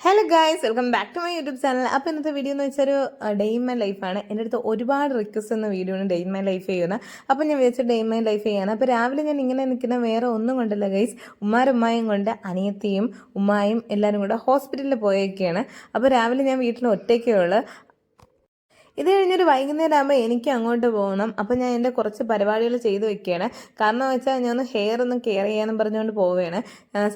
Hello guys welcome back to my YouTube channel അപ്പോൾ ഇന്നത്തെ video എന്ന് വെച്ചാൽ ഒരു ഡേ ഇൻ മൈ ലൈഫാണ് എന്റെ അടുത്ത് ഒരുപാട് റിക്വസ്റ്റ് എന്ന വീഡിയോ ആണ് ഡേ ഇൻ മൈ ലൈഫ് ചെയ്യുന്നത് അപ്പോൾ ഞാൻ വിചാരിച്ചു ഡേ ഇൻ മൈ ലൈഫ് ചെയ്യാണ്. അപ്പോൾ രാവിലെ ഞാൻ ഇങ്ങനെ നിൽക്കുന്ന വേറെ ഒന്നും കൊണ്ടല്ല ഗൈസ് ഉമ്മാരുമ്മായും കൊണ്ട് അനിയത്തിയും ഉമ്മായും എല്ലാവരും കൂടെ ഹോസ്പിറ്റലിൽ പോയേക്കാണ്. അപ്പോൾ രാവിലെ ഞാൻ വീട്ടിൽ ഒറ്റയ്ക്കേ ഉള്ളൂ. ഇത് കഴിഞ്ഞൊരു വൈകുന്നേരം ആകുമ്പോൾ എനിക്ക് അങ്ങോട്ട് പോകണം. അപ്പോൾ ഞാൻ എന്റെ കുറച്ച് പരിപാടികൾ ചെയ്തു വെക്കുകയാണ് കാരണം വെച്ചാൽ ഞാൻ ഒന്ന് ഹെയർ ഒന്ന് കെയർ ചെയ്യാനും പറഞ്ഞുകൊണ്ട് പോവുകയാണ്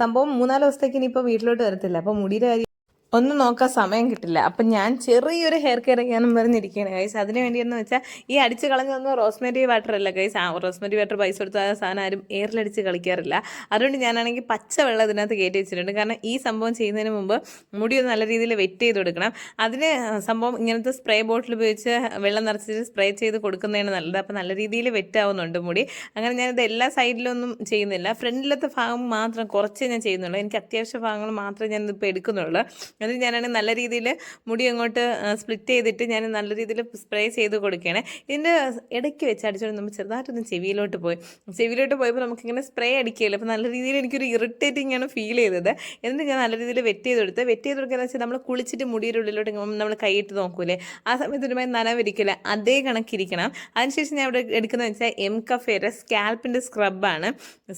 സംഭവം മൂന്നാൽ ദിവസത്തേക്ക് ഇനിയിപ്പോൾ വീട്ടിലോട്ട് വരത്തില്ല. അപ്പോൾ മുടിയുടെ കാര്യം ഒന്നും നോക്കാൻ സമയം കിട്ടില്ല. അപ്പം ഞാൻ ചെറിയൊരു ഹെയർ കെയർ ചെയ്യാനും പറഞ്ഞിരിക്കുകയാണ് ഗൈസ് അതിന് വേണ്ടിയെന്ന് വെച്ചാൽ ഈ അടിച്ച് കളഞ്ഞൊന്നും റോസ്മെരി വാട്ടർ അല്ല ഗൈസ് ആ റോസ്മെരി വാട്ടർ പൈസ കൊടുത്ത് ആ സാധനം ആരും എയറിലടിച്ച് കളിക്കാറില്ല. അതുകൊണ്ട് ഞാനാണെങ്കിൽ പച്ച വെള്ളം ഇതിനകത്ത് കയറ്റി വെച്ചിട്ടുണ്ട്. കാരണം ഈ സംഭവം ചെയ്യുന്നതിന് മുമ്പ് മുടി ഒന്ന് നല്ല രീതിയിൽ വെറ്റ് ചെയ്ത് കൊടുക്കണം. അതിന് സംഭവം ഇങ്ങനത്തെ സ്പ്രേ ബോട്ടിൽ ഉപയോഗിച്ച് വെള്ളം നിറച്ചിട്ട് സ്പ്രേ ചെയ്ത് കൊടുക്കുന്നതാണ് നല്ലത്. അപ്പോൾ നല്ല രീതിയിൽ വെറ്റ് ആവുന്നുണ്ട് മുടി. അങ്ങനെ ഞാനിത് എല്ലാ സൈഡിലൊന്നും ചെയ്യുന്നില്ല. ഫ്രണ്ടിലത്തെ ഭാഗം മാത്രം കുറച്ചേ ഞാൻ ചെയ്യുന്നുള്ളൂ. എനിക്ക് അത്യാവശ്യ ഭാഗങ്ങൾ മാത്രമേ ഞാനിപ്പോൾ എടുക്കുന്നുള്ളൂ. അത് ഞാനാണ് നല്ല രീതിയിൽ മുടി അങ്ങോട്ട് സ്പ്ലിറ്റ് ചെയ്തിട്ട് ഞാൻ നല്ല രീതിയിൽ സ്പ്രേ ചെയ്ത് കൊടുക്കുകയാണ് ഇതിന്റെ ഇടയ്ക്ക് വെച്ച് അടിച്ചുകൊണ്ട് നമ്മൾ ചെറുതായിട്ടൊന്ന് ചെവിയിലോട്ട് പോയി. ചെവിയിലോട്ട് പോയപ്പോൾ നമുക്കിങ്ങനെ സ്പ്രേ അടിക്കുകയില്ല? അപ്പോൾ നല്ല രീതിയിൽ എനിക്കൊരു ഇറിറ്റേറ്റിംഗ് ആണ് ഫീൽ ചെയ്തത്. എന്നിട്ട് ഞാൻ നല്ല രീതിയിൽ വെറ്റ് ചെയ്ത് കൊടുത്ത് വെറ്റ് ചെയ്ത് കൊടുക്കുക വെച്ചാൽ നമ്മൾ കുളിച്ചിട്ട് മുടിയുടെ ഉള്ളിലോട്ട് നമ്മൾ കൈയിട്ട് നോക്കൂലേ? ആ സമയത്ത് ഒരുമാതിരി നനവിരിക്കില്ല അതേ കണക്കിരിക്കണം. അതിനുശേഷം ഞാൻ ഇവിടെ എടുക്കുന്നത് വെച്ചാൽ എം കഫേരെ സ്കാൽപ്പിന്റെ സ്ക്രബാണ്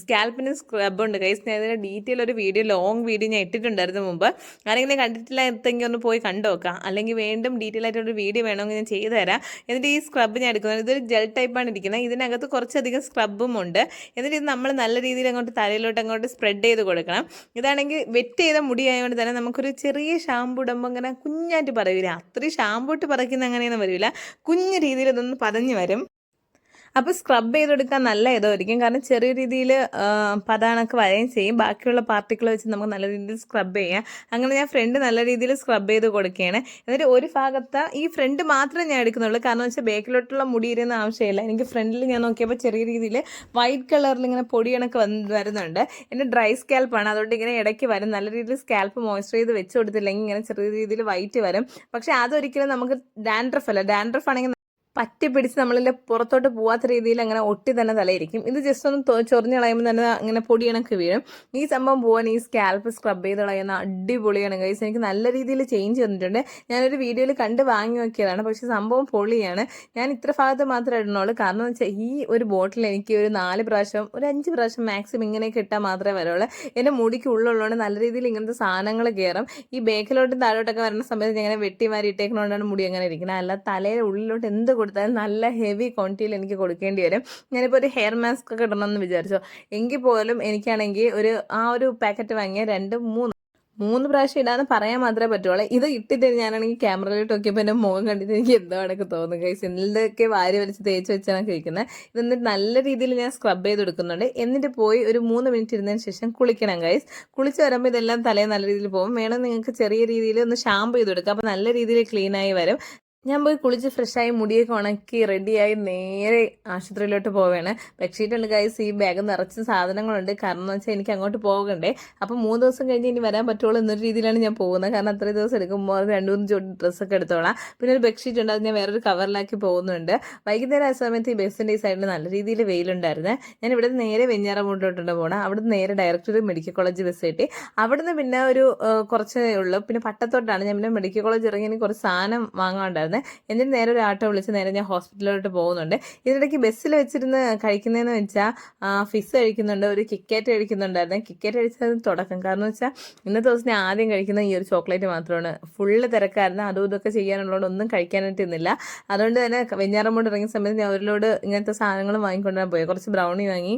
സ്കാൽപ്പിന്റെ സ്ക്രബ് ഉണ്ട് കൈസ് ഞാൻ ഇതിന്റെ ഡീറ്റെയിൽ ഒരു വീഡിയോ ലോങ് വീഡിയോ ഞാൻ ഇട്ടിട്ടുണ്ടായിരുന്നു മുമ്പ്. ആരെങ്കിലും കണ്ടിട്ടില്ലാത്തെങ്കിൽ ഒന്ന് പോയി കണ്ടു നോക്കാം. അല്ലെങ്കിൽ വീണ്ടും ഡീറ്റെയിൽ ആയിട്ടൊരു വീഡിയോ വേണമെങ്കിൽ ഞാൻ ചെയ്തു തരാം. എന്നിട്ട് ഈ സ്ക്രബ് ഞാൻ എടുക്കുന്നത് ഇതൊരു ജെൽ ടൈപ്പാണ് ഇരിക്കുന്നത്. ഇതിനകത്ത് കുറച്ചധികം സ്ക്രബും ഉണ്ട്. എന്നിട്ട് ഇത് നമ്മൾ നല്ല രീതിയിൽ അങ്ങോട്ട് തലയിലോട്ട് അങ്ങോട്ട് സ്പ്രെഡ് ചെയ്ത് കൊടുക്കണം. ഇതാണെങ്കിൽ വെറ്റ് ചെയ്ത മുടി ആയതുകൊണ്ട് തന്നെ നമുക്കൊരു ചെറിയ ഷാമ്പു ഇടുമ്പോൾ ഇങ്ങനെ കുഞ്ഞായിട്ട് പറയൂല. അത്രയും ഷാമ്പു ഇട്ട് പറിക്കുന്ന അങ്ങനെയൊന്നും വരില്ല കുഞ്ഞു രീതിയിൽ ഇതൊന്ന് പതഞ്ഞ് വരും. അപ്പോൾ സ്ക്രബ് ചെയ്തെടുക്കാൻ നല്ല ഇതായിരിക്കും. കാരണം ചെറിയ രീതിയിൽ പതാണൊക്കെ വരുകയും ചെയ്യും. ബാക്കിയുള്ള പാർട്ടിക്കിൾ വെച്ച് നമുക്ക് നല്ല രീതിയിൽ സ്ക്രബ് ചെയ്യാം. അങ്ങനെ ഞാൻ ഫ്രണ്ട് നല്ല രീതിയിൽ സ്ക്രബ് ചെയ്ത് കൊടുക്കുകയാണ്. എന്നിട്ട് ഒരു ഭാഗത്ത് ഈ ഫ്രണ്ട് മാത്രമേ ഞാൻ എടുക്കുന്നുള്ളൂ. കാരണം വെച്ചാൽ ബാക്കിലോട്ടുള്ള മുടി ഇരുന്ന ആവശ്യമില്ല. എനിക്ക് ഫ്രണ്ടിൽ ഞാൻ നോക്കിയപ്പോൾ ചെറിയ രീതിയിൽ വൈറ്റ് കളറിൽ ഇങ്ങനെ പൊടിയണൊക്കെ വന്ന് വരുന്നുണ്ട്. എന്റെ ഡ്രൈ സ്കാൽപ്പാണ് അതുകൊണ്ട് ഇങ്ങനെ ഇടയ്ക്ക് വരും. നല്ല രീതിയിൽ സ്കാൽപ്പ് മോയ്സ്ചറൈസ് ചെയ്ത് വെച്ച് കൊടുത്തില്ലെങ്കിൽ ഇങ്ങനെ ചെറിയ രീതിയിൽ വൈറ്റ് വരും. പക്ഷേ അതൊരിക്കലും നമുക്ക് ഡാൻഡ്രഫ് അല്ല. ഡാൻഡ്രഫ് ആണെങ്കിൽ പറ്റി പിടിച്ച് നമ്മളിൽ പുറത്തോട്ട് പോവാത്ത രീതിയിൽ അങ്ങനെ ഒട്ടി തന്നെ തലയിരിക്കും. ഇത് ജസ്റ്റ് ഒന്ന് ചൊറിഞ്ഞ് കളയുമ്പോൾ തന്നെ അങ്ങനെ പൊടിയണക്ക് വീഴും. ഈ സംഭവം പോകാൻ ഈ സ്കാൽപ്പ് സ്ക്രബ് ചെയ്ത് കളയുന്ന അടിപൊളിയാണ് ഗൈസ് എനിക്ക് നല്ല രീതിയിൽ ചേഞ്ച് വന്നിട്ടുണ്ട്. ഞാനൊരു വീഡിയോയിൽ കണ്ട് വാങ്ങി നോക്കിയതാണ്. പക്ഷേ സംഭവം പൊളിയാണ്. ഞാൻ ഇത്ര ഭാഗത്ത് മാത്രമേ ഇടുന്നുള്ളൂ. കാരണം എന്ന് വെച്ചാൽ ഈ ഒരു ബോട്ടിൽ എനിക്ക് ഒരു നാല് പ്രാവശ്യം ഒരു അഞ്ച് പ്രാവശ്യം മാക്സിമം ഇങ്ങനെയൊക്കെ ഇട്ടാൽ മാത്രമേ വരുള്ളൂ. എന്റെ മുടിക്ക് ഉള്ളുള്ളതുകൊണ്ട് നല്ല രീതിയിൽ ഇങ്ങനത്തെ സാധനങ്ങൾ കയറും ഈ ബേക്കിലോട്ടും താഴോട്ടൊക്കെ വരുന്ന സമയത്ത് ഞാൻ ഇങ്ങനെ വെട്ടി മാറി ഇട്ടേക്കുന്നതുകൊണ്ടാണ് മുടി അങ്ങനെ ഇരിക്കുന്നത്. അല്ല തലയുടെ ഉള്ളിലോട്ട് എന്ത് കൊടുത്താലും നല്ല ഹെവി ക്വാണ്ടിറ്റിയിൽ എനിക്ക് കൊടുക്കേണ്ടി വരും. ഞാനിപ്പോൾ ഒരു ഹെയർ മാസ്ക് ഒക്കെ ഇടണമെന്ന് വിചാരിച്ചോ. എങ്കിൽ പോലും എനിക്കാണെങ്കിൽ ഒരു ആ ഒരു പാക്കറ്റ് വാങ്ങിയ രണ്ട് മൂന്ന് മൂന്ന് പ്രാവശ്യം ഇടാന്ന് പറയാൻ മാത്രമേ പറ്റുള്ളൂ. ഇത് ഇട്ടിട്ട് ഞാനാണെങ്കിൽ ക്യാമറയിലോട്ട് നോക്കിയപ്പോൾ എന്റെ മുഖം കണ്ടിട്ട് എനിക്ക് എന്തോ കണക്ക് തോന്നുന്നു കൈസ് എന്തൊക്കെ വാരി വലിച്ച് തേച്ച് വെച്ചാണ് കഴിക്കുന്നത് ഇത് എന്നിട്ട് നല്ല രീതിയിൽ ഞാൻ സ്ക്രബ് ചെയ്ത് കൊടുക്കുന്നുണ്ട് എന്നിട്ട് പോയി ഒരു മൂന്ന് മിനിറ്റ് ഇരുന്നതിന് ശേഷം കുളിക്കണം കൈസ് കുളിച്ച് വരുമ്പോൾ ഇതെല്ലാം തലേ നല്ല രീതിയിൽ പോകും. വേണം നിങ്ങൾക്ക് ചെറിയ രീതിയിൽ ഒന്ന് ഷാമ്പ് ചെയ്ത് കൊടുക്കുക അപ്പോൾ നല്ല രീതിയിൽ ക്ലീനായി വരും. ഞാൻ പോയി കുളിച്ച് ഫ്രഷായി മുടിയൊക്കെ ഉണക്കി റെഡിയായി നേരെ ആശുപത്രിയിലോട്ട് പോവുകയാണ് ബെഡ്ഷീറ്റുണ്ട് കൈസ് ഈ ബാഗ് നിറച്ച് സാധനങ്ങളുണ്ട്. കാരണം എന്ന് വെച്ചാൽ എനിക്ക് അങ്ങോട്ട് പോകണ്ടേ. അപ്പോൾ മൂന്ന് ദിവസം കഴിഞ്ഞ് ഇനി വരാൻ പറ്റുള്ളൂ എന്നൊരു രീതിയിലാണ് ഞാൻ പോകുന്നത്. കാരണം അത്രയും ദിവസം എടുക്കുമ്പോൾ രണ്ട് മൂന്ന് ജോഡി ഡ്രസ്സൊക്കെ എടുത്തോളാം. പിന്നെ ഒരു ബെഡ്ഷീറ്റ് ഉണ്ട് അത് ഞാൻ വേറൊരു കവറിലാക്കി പോകുന്നുണ്ട്. വൈകുന്നേരം ആ സമയത്ത് ഈ ബസ്സിന്റെ ഈ സൈഡിൽ നല്ല രീതിയിൽ വെയിലുണ്ടായിരുന്നു. ഞാൻ ഇവിടെ നേരെ വെഞ്ഞാറമൂട്ടിലോട്ടുണ്ട് പോകണം അവിടെ നിന്ന് നേരെ ഡയറക്റ്റ് മെഡിക്കൽ കോളേജ് ബസ് കിട്ടി അവിടുന്ന് പിന്നെ ഒരു കുറച്ചേ ഉള്ളൂ. പിന്നെ പട്ടത്തോട്ടാണ് ഞാൻ പിന്നെ മെഡിക്കൽ കോളേജ് ഇറങ്ങി എനിക്ക് കുറച്ച് സാധനം വാങ്ങാണ്ടായിരുന്നു എന്നിട്ട് നേരെ ഒരു ആട്ടോ വിളിച്ച് നേരെ ഞാൻ ഹോസ്പിറ്റലിലോട്ട് പോകുന്നുണ്ട്. ഇതിനിടയ്ക്ക് ബസ്സിൽ വെച്ചിരുന്ന് കഴിക്കുന്നതെന്ന് വെച്ചാൽ ഫിസ് കഴിക്കുന്നുണ്ട് ഒരു കിക്കറ്റ് കഴിക്കുന്നുണ്ടായിരുന്നു. കിക്കറ്റ് കഴിച്ചത് തുടക്കം. കാരണം വെച്ചാൽ ഇന്നത്തെ ദിവസം ഞാൻ ആദ്യം കഴിക്കുന്ന ഈ ഒരു ചോക്ലേറ്റ് മാത്രമാണ്. ഫുള്ള് തിരക്കായിരുന്നു. അതും ഇതൊക്കെ ചെയ്യാനുള്ളതുകൊണ്ട് ഒന്നും കഴിക്കാനായിട്ട് ഇന്നില്ല. അതുകൊണ്ട് തന്നെ വെഞ്ഞാറമ്മോട് ഇറങ്ങിയ സമയത്ത് ഞാൻ അവരോട് ഇങ്ങനത്തെ സാധനങ്ങൾ വാങ്ങിക്കൊണ്ടുവരാൻ പോയി. കുറച്ച് ബ്രൗണി വാങ്ങി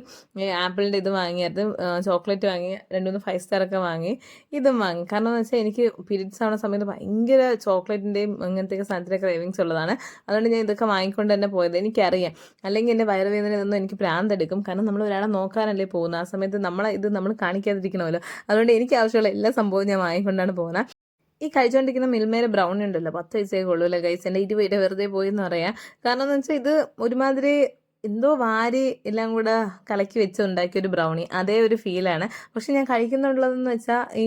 ആപ്പിളിന്റെ ഇത് വാങ്ങിയായിരുന്നു. ചോക്ലേറ്റ് വാങ്ങി രണ്ട് മൂന്ന് ഫൈവ് സ്റ്റാർ ഒക്കെ വാങ്ങി ഇതും വാങ്ങി. കാരണം എന്ന് വെച്ചാൽ എനിക്ക് പീരീഡ്സ് ആവുന്ന സമയത്ത് ഭയങ്കര ചോക്ലേറ്റിന്റെയും അങ്ങനത്തെ സാധനത്തിന്റെ ക്രേവിങ്സ് ഉള്ളതാണ്. അതുകൊണ്ട് ഞാൻ ഇതൊക്കെ വാങ്ങിക്കൊണ്ട് തന്നെ പോയത് എനിക്കറിയാം. അല്ലെങ്കിൽ എന്റെ വയറുവേദന ഇതൊന്നും എനിക്ക് പ്രാന്തെടുക്കും കാരണം നമ്മൾ ഒരാളെ നോക്കാനല്ലേ പോകുന്നത്. ആ സമയത്ത് നമ്മളെ ഇത് നമ്മൾ കാണിക്കാതിരിക്കണമല്ലോ. അതുകൊണ്ട് എനിക്ക് ആവശ്യമുള്ള എല്ലാ സംഭവവും ഞാൻ വാങ്ങിക്കൊണ്ടാണ് പോകുന്നത്. ഈ കഴിച്ചുകൊണ്ടിരിക്കുന്ന മിൽമേര ബ്രൗൺ ഉണ്ടല്ലോ. പത്ത് വയസ്സേ കൊള്ളൂല്ലേ ഗൈസ് എന്റെ ഇരുപത് വെറുതെ പോയി എന്ന് പറയാം. കാരണം എന്ന് വെച്ചാൽ ഇത് ഒരുമാതിരി എന്തോ വാരി എല്ലാം കൂടെ കലക്കി വെച്ച് ഉണ്ടാക്കിയ ഒരു ബ്രൗണി അതേ ഒരു ഫീലാണ് പക്ഷെ ഞാൻ കഴിക്കുന്നുള്ളതെന്ന് വെച്ചാൽ ഈ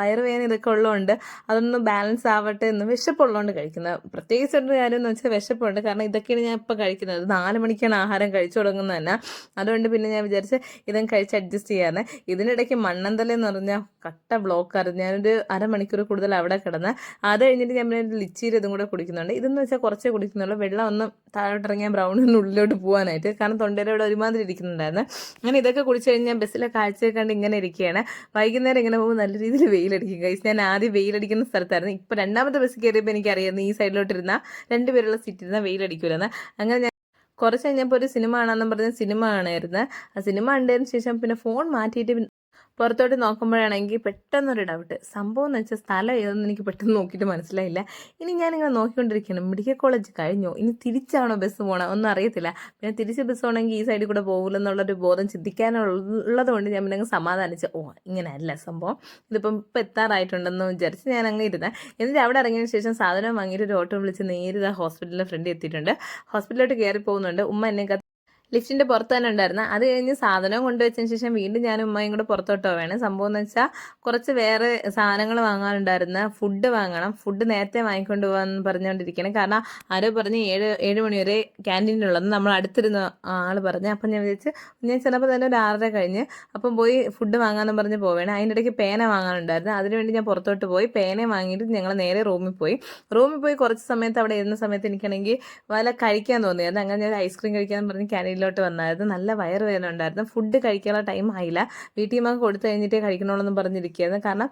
വയറുവേദന ഇതൊക്കെ ഉള്ളതുകൊണ്ട് അതൊന്ന് ബാലൻസ് ആവട്ടെ എന്ന് വിശപ്പുള്ളതുകൊണ്ട് കഴിക്കുന്നത് പ്രത്യേകിച്ച് ഒരു കാര്യം എന്ന് വെച്ചാൽ വിശപ്പുണ്ട്. കാരണം ഇതൊക്കെയാണ് ഞാൻ ഇപ്പോൾ കഴിക്കുന്നത്. നാല് മണിക്കാണ് ആഹാരം കഴിച്ചു തുടങ്ങുന്നത് തന്നെ. അതുകൊണ്ട് പിന്നെ ഞാൻ വിചാരിച്ച് ഇതും കഴിച്ച് അഡ്ജസ്റ്റ് ചെയ്യാന്ന്. ഇതിനിടയ്ക്ക് മണ്ണന്തല എന്ന് പറഞ്ഞാൽ കട്ട ബ്ലോക്ക് ആയിരുന്നു ഞാനൊരു അരമണിക്കൂർ കൂടുതൽ അവിടെ കിടന്ന് അത് കഴിഞ്ഞിട്ട് ഞാൻ പിന്നെ ലിച്ചിരി ഇതും കൂടെ കുടിക്കുന്നുണ്ട്. ഇതെന്ന് വെച്ചാൽ കുറച്ചേ കുടിക്കുന്നുള്ളൂ. വെള്ളം ഒന്ന് താഴോട്ടിറങ്ങിയാൽ ബ്രൗണിന് ഉള്ളിലോട്ട് പോകാനായിട്ട് കാരണം തൊണ്ടയുടെ ഇവിടെ ഒരുമാതിരി ഇരിക്കുന്നുണ്ടായിരുന്നു. അങ്ങനെ ഇതൊക്കെ കുടിച്ചു കഴിഞ്ഞാൽ ബസ്സിലെ കാഴ്ചയൊക്കെ കണ്ട് ഇങ്ങനെ ഇരിക്കുകയാണ്. വൈകുന്നേരം ഇങ്ങനെ പോകുമ്പോൾ നല്ല രീതിയിൽ വെയിലടിക്കും കൈസ് ഞാൻ ആദ്യം വെയിലടിക്കുന്ന സ്ഥലത്തായിരുന്നു. ഇപ്പോൾ രണ്ടാമത്തെ ബസ് കയറിയപ്പോൾ എനിക്കറിയായിരുന്നു ഈ സൈഡിലോട്ടിരുന്ന രണ്ടുപേരുള്ള സീറ്റിരുന്ന വെയിലടിക്കൂലെന്ന്. അങ്ങനെ ഞാൻ കുറച്ച് കഴിഞ്ഞപ്പോൾ ഒരു സിനിമ കാണാമെന്ന് പറഞ്ഞ് സിനിമ കാണായിരുന്നു. ആ സിനിമ കണ്ടതിന് ശേഷം പിന്നെ ഫോൺ മാറ്റിയിട്ട് പുറത്തോട്ട് നോക്കുമ്പോഴാണെങ്കിൽ പെട്ടെന്നൊരു ഡൗട്ട് സംഭവം എന്ന് വെച്ചാൽ സ്ഥലം ഏതെന്ന് എനിക്ക് പെട്ടെന്ന് നോക്കിയിട്ട് മനസ്സിലായില്ല. ഇനി ഞാൻ ഞാനിങ്ങനെ നോക്കിക്കൊണ്ടിരിക്കുകയാണ്. മെഡിക്കൽ കോളേജ് കഴിഞ്ഞു. ഇനി തിരിച്ചാണോ ബസ് പോകണം ഒന്നും അറിയത്തില്ല. പിന്നെ തിരിച്ച് ബസ് പോകണമെങ്കിൽ ഈ സൈഡിൽ കൂടെ പോകില്ലെന്നുള്ളൊരു ബോധം ചിന്തിക്കാനുള്ളത് കൊണ്ട് ഞാൻ പിന്നെ സമാധാനിച്ചു. ഓ ഇങ്ങനെയല്ല സംഭവം. ഇതിപ്പം ഇപ്പം എത്താറായിട്ടുണ്ടെന്ന് വിചാരിച്ച് ഞാൻ അങ്ങ് ഇരുന്നത് എന്നിട്ട് അവിടെ ഇറങ്ങിയതിന് ശേഷം സാധനം വാങ്ങിയിട്ട് ഒരു ഓട്ടോ വിളിച്ച് നേരിട്ട് ഹോസ്പിറ്റലിന്റെ ഫ്രണ്ട് എത്തിയിട്ടുണ്ട്. ഹോസ്പിറ്റലിലോട്ട് കയറി പോകുന്നുണ്ട്. ഉമ്മ എന്നെ ലിഫ്റ്റിന്റെ പുറത്ത് തന്നെ ഉണ്ടായിരുന്നു. അത് കഴിഞ്ഞ് സാധനം കൊണ്ടുവച്ചതിന് ശേഷം വീണ്ടും ഞാൻ ഉമ്മയും കൂടെ പുറത്തോട്ട് പോവാണ്. സംഭവം എന്ന് വെച്ചാൽ കുറച്ച് വേറെ സാധനങ്ങൾ വാങ്ങാനുണ്ടായിരുന്നു. ഫുഡ് വാങ്ങണം. ഫുഡ് നേരത്തെ വാങ്ങിക്കൊണ്ട് പോകാൻ പറഞ്ഞുകൊണ്ടിരിക്കണം കാരണം ആരോ പറഞ്ഞ് ഏഴ് ഏഴ് മണി വരെ ക്യാന്റീനിലുള്ളത് നമ്മൾ അടുത്തിരുന്ന ആൾ പറഞ്ഞു. അപ്പം ഞാൻ വിചാരിച്ച് ഞാൻ ചിലപ്പോൾ തന്നെ ഒരു ആറര കഴിഞ്ഞ് അപ്പം പോയി ഫുഡ് വാങ്ങാമെന്ന് പറഞ്ഞ് പോവേണം. ഇടയ്ക്ക് പേന വാങ്ങാനുണ്ടായിരുന്നു. അതിനുവേണ്ടി ഞാൻ പുറത്തോട്ട് പോയി. പേന വാങ്ങിയിട്ട് ഞങ്ങൾ നേരെ റൂമിൽ പോയി. റൂമിൽ പോയി കുറച്ച് സമയത്ത് അവിടെ ഇരുന്ന സമയത്ത് എനിക്കാണെങ്കിൽ വല കഴിക്കാൻ തോന്നിയായിരുന്നു. അങ്ങനെ ഞാൻ ഐസ്ക്രീം കഴിക്കാൻ പറഞ്ഞ് ക്യാന്റീനിലോട്ട് വന്നായിരുന്നു. നല്ല വയറുവേദന ഉണ്ടായിരുന്നു. ഫുഡ് കഴിക്കാനുള്ള ടൈം ആയില്ല. വീട്ടിൽ നിന്ന് കൊടുത്തു കഴിഞ്ഞിട്ടേ കഴിക്കണുള്ളൂ എന്ന് പറഞ്ഞിരിക്കുകയായിരുന്നു. കാരണം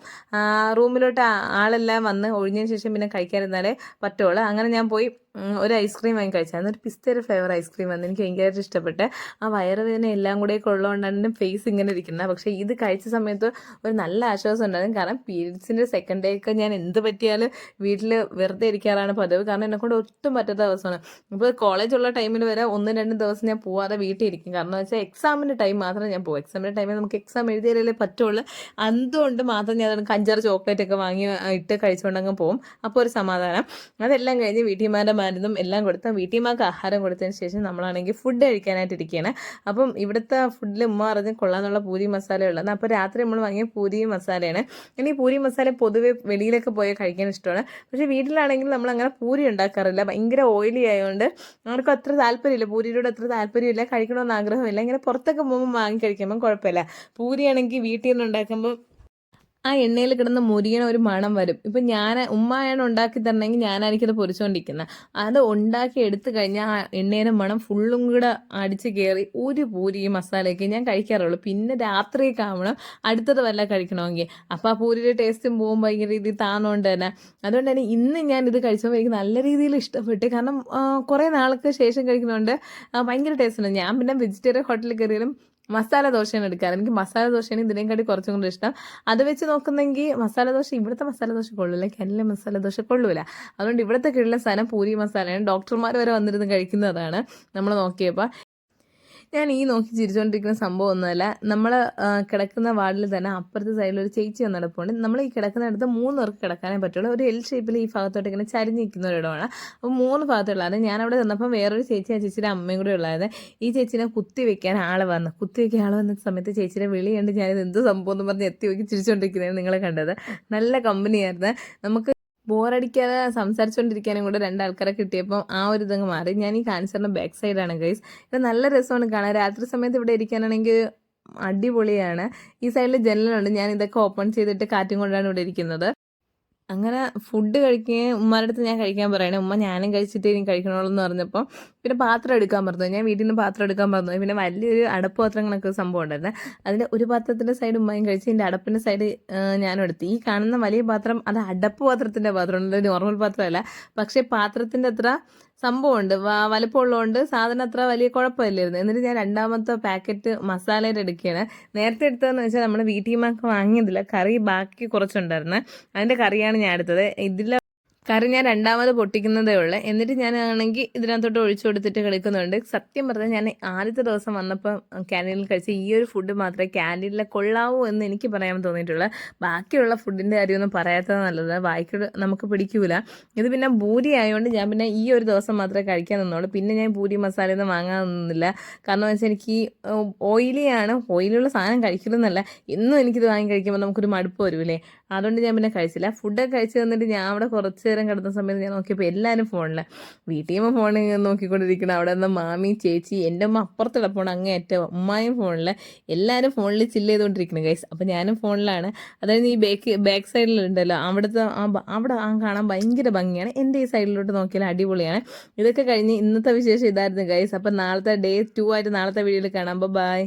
റൂമിലോട്ട് ആളെല്ലാം വന്ന് ഒഴിഞ്ഞതിന് ശേഷം പിന്നെ കഴിക്കാതിരുന്നാലേ പറ്റുള്ളൂ. അങ്ങനെ ഞാൻ പോയി ഒരു ഐസ്ക്രീം വാങ്ങി കഴിച്ചായിരുന്നു ഒരു പിസ്തയുടെ ഫ്ലേവർ ഐസ്ക്രീം വന്ന് എനിക്ക് ഭയങ്കരമായിട്ട് ഇഷ്ടപ്പെട്ട്. ആ വയറുവേദന എല്ലാം കൂടെ ഉള്ളതുകൊണ്ടാണ് ഫേസ് ഇങ്ങനെ ഇരിക്കുന്നത്. പക്ഷേ ഇത് കഴിച്ച സമയത്ത് ഒരു നല്ല ആശ്വാസം ഉണ്ടായിരുന്നു. കാരണം പീരീഡ്സിന്റെ സെക്കൻഡ് ഡേ ഒക്കെ ഞാൻ എന്ത് പറ്റിയാലും വീട്ടിൽ വെറുതെ ഇരിക്കാറാണ് പതിവ്. കാരണം എന്നെക്കൊണ്ട് ഒട്ടും പറ്റാത്ത ദിവസമാണ് ഇപ്പോൾ കോളേജുള്ള ടൈമിൽ വരെ ഒന്ന് രണ്ട് ദിവസം ഞാൻ പോവാതെ വീട്ടിൽ ഇരിക്കും. കാരണം വെച്ചാൽ എക്സാമിന്റെ ടൈം മാത്രമേ ഞാൻ പോകും. എക്സാമിന്റെ ടൈമിൽ നമുക്ക് എക്സാം എഴുതിയാലേ പറ്റുള്ളൂ. അതുകൊണ്ട് മാത്രം ഞാൻ കഞ്ചാറ് ചോക്ലേറ്റ് ഒക്കെ വാങ്ങി ഇട്ട് കഴിച്ചുകൊണ്ടങ്ങ് പോകും. അപ്പോൾ ഒരു സമാധാനം. അതെല്ലാം കഴിഞ്ഞ് വീട്ടിമാരുടെ മരുന്നും എല്ലാം കൊടുത്ത് വീട്ടിമാർക്ക് ആഹാരം കൊടുത്തതിന് ശേഷം നമ്മളാണെങ്കിൽ ഫുഡ് കഴിക്കാനായിട്ട് ഇരിക്കുകയാണ് അപ്പം ഇവിടുത്തെ ഫുഡിൽ ഉമ്മ പറഞ്ഞ് കൊള്ളാന്നുള്ള പൂരി മസാല ഉള്ളത്. അപ്പോൾ രാത്രി നമ്മൾ വാങ്ങിയ പൂരി മസാലയാണ്. ഇനി പൂരി മസാല പൊതുവെ വെളിയിലൊക്കെ പോയി കഴിക്കാൻ ഇഷ്ടമാണ്. പക്ഷേ വീട്ടിലാണെങ്കിൽ നമ്മൾ അങ്ങനെ പൂരി ഉണ്ടാക്കാറില്ല. ഭയങ്കര ഓയിലി ആയതുകൊണ്ട് ആർക്കും അത്ര താല്പര്യമില്ല. പൂരിയിലൂടെ അത്ര താല്പര്യമില്ല. കഴിക്കണമെന്ന് ആഗ്രഹമില്ല. ഇങ്ങനെ പുറത്തൊക്കെ പോകുമ്പോൾ വാങ്ങി കഴിക്കുമ്പോൾ കുഴപ്പമില്ല. പൂരിയാണെങ്കിൽ വീട്ടിൽ നിന്ന് ഉണ്ടാക്കുമ്പോൾ ആ എണ്ണയിൽ കിടന്ന് മുരിയണ ഒരു മണം വരും. ഇപ്പം ഞാൻ ഉമ്മയാണ് ഉണ്ടാക്കി തരണമെങ്കിൽ ഞാനായിരിക്കും അത് പൊരിച്ചുകൊണ്ടിരിക്കുന്നത് അത് ഉണ്ടാക്കി എടുത്തു കഴിഞ്ഞാൽ ആ എണ്ണയുടെ മണം ഫുള്ളും കൂടെ അടിച്ച് കയറി ഒരു പൂരി മസാലയൊക്കെ ഞാൻ കഴിക്കാറുള്ളൂ. പിന്നെ രാത്രിയൊക്കെ ആവണം. അടുത്തത് വല്ല കഴിക്കണമെങ്കിൽ. അപ്പോൾ ആ പൂരിയുടെ ടേസ്റ്റും പോകും ഭയങ്കര രീതിയിൽ താന്നുകൊണ്ട് തന്നെ. അതുകൊണ്ട് തന്നെ ഇന്ന് ഞാൻ ഇത് കഴിച്ചപ്പോൾ എനിക്ക് നല്ല രീതിയിൽ ഇഷ്ടപ്പെട്ടു. കാരണം കുറേ നാൾക്ക് ശേഷം കഴിക്കുന്നതുകൊണ്ട് ഭയങ്കര ടേസ്റ്റ് ഉണ്ട് ഞാൻ പിന്നെ വെജിറ്റേറിയൻ ഹോട്ടലിൽ കയറിയാലും മസാല ദോശയാണ് എടുക്കാറ്. എനിക്ക് മസാല ദോശയാണ് ഇതിനേക്കാട്ടി കുറച്ചും കൂടി ഇഷ്ടം. അത് വെച്ച് നോക്കുന്നെങ്കിൽ മസാല ദോശ ഇവിടുത്തെ മസാല ദോശ കൊള്ളില്ല കല്ലിലെ മസാല ദോശ കൊള്ളൂല. അതുകൊണ്ട് ഇവിടുത്തെ കീഴിലെ സാധനം പൂരി മസാലയാണ്. ഡോക്ടർമാർ വരെ വന്നിരുന്ന് കഴിക്കുന്നതാണ്. നമ്മൾ നോക്കിയപ്പോൾ ഞാൻ ഈ നോക്കി ചിരിച്ചുകൊണ്ടിരിക്കുന്ന സംഭവം ഒന്നുമല്ല. നമ്മൾ കിടക്കുന്ന വാർഡിൽ തന്നെ അപ്പുറത്തെ സൈഡിൽ ഒരു ചേച്ചി വന്ന് നമ്മൾ ഈ കിടക്കുന്നിടത്ത് മൂന്ന് പേർക്ക് കിടക്കാനേ പറ്റുള്ളൂ. ഒരു എൽ ഷേപ്പിൽ ഈ ഭാഗത്തോട്ട് ഇങ്ങനെ ചരിഞ്ഞിരിക്കുന്ന ഒരിടമാണ് അപ്പോൾ മൂന്ന് ഭാഗത്തുള്ളത് ഞാൻ അവിടെ ചെന്നപ്പോൾ വേറൊരു ചേച്ചി ആ ചേച്ചിയുടെ അമ്മയും കൂടെ ഉള്ളത് ഈ ചേച്ചിനെ കുത്തി വെക്കാൻ ആൾ വന്നു. കുത്തി വെക്കാൻ ആൾ വന്ന സമയത്ത് ചേച്ചിയുടെ വിളി കണ്ട് ഞാനിത് എന്ത് സംഭവം എന്ന് പറഞ്ഞ് എത്തി നോക്കി ചിരിച്ചുകൊണ്ടിരിക്കുന്നതാണ് നിങ്ങളെ കണ്ടത്. നല്ല കമ്പനിയായിരുന്നു നമുക്ക് ബോറടിക്കാതെ സംസാരിച്ചുകൊണ്ടിരിക്കാനും കൂടെ രണ്ടാൾക്കാരെ കിട്ടിയപ്പോൾ ആ ഒരു ഇതങ്ങ് മാറി. ഞാൻ ഈ കാൻസറിന്റെ ബാക്ക് സൈഡാണ് ഗൈസ് ഇത് നല്ല രസമാണ് കാണാൻ. രാത്രി സമയത്ത് ഇവിടെ ഇരിക്കാനാണെങ്കിൽ അടിപൊളിയാണ്. ഈ സൈഡിൽ ജനലുണ്ട്. ഞാൻ ഇതൊക്കെ ഓപ്പൺ ചെയ്തിട്ട് കാറ്റും കൊണ്ടാണ് ഇവിടെ ഇരിക്കുന്നത്. അങ്ങനെ ഫുഡ് കഴിക്കുകയും ഉമ്മാരുടെ അടുത്ത് ഞാൻ കഴിക്കാൻ പറയണേ ഉമ്മ ഞാനും കഴിച്ചിട്ട് ഇനി കഴിക്കണമെന്ന് പറഞ്ഞപ്പോൾ പിന്നെ പാത്രം എടുക്കാൻ പറഞ്ഞു ഞാൻ വീട്ടിൽ നിന്ന് പാത്രം എടുക്കാൻ പറഞ്ഞു പിന്നെ വലിയൊരു അടപ്പ് പാത്രങ്ങളൊക്കെ സംഭവം ഉണ്ടായിരുന്നു. അതിന്റെ ഒരു പാത്രത്തിന്റെ സൈഡ് ഉമ്മയും കഴിച്ച് എന്റെ അടപ്പിന്റെ സൈഡ് ഞാനും എടുത്തു. ഈ കാണുന്ന വലിയ പാത്രം അത് അടപ്പ് പാത്രത്തിന്റെ പാത്രമുണ്ട് നോർമൽ പാത്രമല്ല. പക്ഷേ പാത്രത്തിന്റെ അത്ര സംഭവമുണ്ട്. വലിപ്പമുള്ളതുകൊണ്ട് സാധനം അത്ര വലിയ കുഴപ്പമില്ലായിരുന്നു. എന്നിട്ട് ഞാൻ രണ്ടാമത്തെ പാക്കറ്റ് മസാലയുടെ എടുക്കുകയാണ് നേരത്തെ എടുത്തതെന്ന് വെച്ചാൽ നമ്മൾ വീട്ടിൽ മാക്ക് വാങ്ങിയതില്ല. കറി ബാക്കി കുറച്ചുണ്ടായിരുന്നു. അതിന്റെ കറിയാണ് ഞാൻ എടുത്തത്. ഇതിൽ കറി ഞാൻ രണ്ടാമത് പൊട്ടിക്കുന്നതേ ഉള്ളൂ. എന്നിട്ട് ഞാനാണെങ്കിൽ ഇതിനകത്തോട്ട് ഒഴിച്ചു കൊടുത്തിട്ട് കളിക്കുന്നുണ്ട് സത്യം പറഞ്ഞാൽ ഞാൻ ആദ്യത്തെ ദിവസം വന്നപ്പോൾ ക്യാന്റീനിൽ കഴിച്ച ഈ ഒരു ഫുഡ് മാത്രമേ ക്യാന്റീനിലെ കൊള്ളാവൂ എന്ന് എനിക്ക് പറയാൻ തോന്നിയിട്ടുള്ളൂ. ബാക്കിയുള്ള ഫുഡിന്റെ കാര്യമൊന്നും പറയാത്തത് നല്ലത്. ബാക്കി നമുക്ക് പിടിക്കൂല. ഇത് പിന്നെ ഭൂരി ആയതുകൊണ്ട് ഞാൻ പിന്നെ ഈ ഒരു ദിവസം മാത്രമേ കഴിക്കാൻ നിന്നുള്ളൂ പിന്നെ ഞാൻ പൂരി മസാലയൊന്നും വാങ്ങാൻ നിന്നില്ല. കാരണം വെച്ചാൽ എനിക്ക് ഓയിലിയാണ് ഓയിലുള്ള സാധനം കഴിക്കണമെന്നല്ല എന്നും എനിക്കിത് വാങ്ങി കഴിക്കുമ്പോൾ നമുക്കൊരു മടുപ്പ് വരുമല്ലേ അതുകൊണ്ട് ഞാൻ പിന്നെ കഴിച്ചില്ല. ഫുഡൊക്കെ കഴിച്ചു തന്നിട്ട് ഞാൻ അവിടെ കുറച്ച് നേരം കിടന്ന സമയത്ത് ഞാൻ നോക്കിയപ്പോൾ എല്ലാവരും ഫോണിൽ വീട്ടിൽ നിന്ന് ഫോണിൽ നോക്കിക്കൊണ്ടിരിക്കണം അവിടെ നിന്ന് മാമി ചേച്ചി എന്റെ അമ്മ അപ്പുറത്ത് കിടപ്പുണ്ട് അങ്ങേ ഏറ്റവും ഉമ്മായും ഫോണിൽ എല്ലാവരും ഫോണിൽ ചില്ല് ചെയ്തുകൊണ്ടിരിക്കണം ഗൈസ് അപ്പോൾ ഞാനും ഫോണിലാണ്. അതായത് ഈ ബാക്ക് ബാക്ക് സൈഡിലുണ്ടല്ലോ അവിടുത്തെ അവിടെ ആ കാണാൻ ഭയങ്കര ഭംഗിയാണ്. എന്റെ ഈ സൈഡിലോട്ട് നോക്കിയാൽ അടിപൊളിയാണ്. ഇതൊക്കെ കഴിഞ്ഞ് ഇന്നത്തെ വിശേഷം ഇതായിരുന്നു ഗൈസ് അപ്പോൾ നാളത്തെ ഡേ ടു ആയിട്ട് നാളത്തെ വീഡിയോയിൽ കാണാം. അപ്പോൾ ബൈ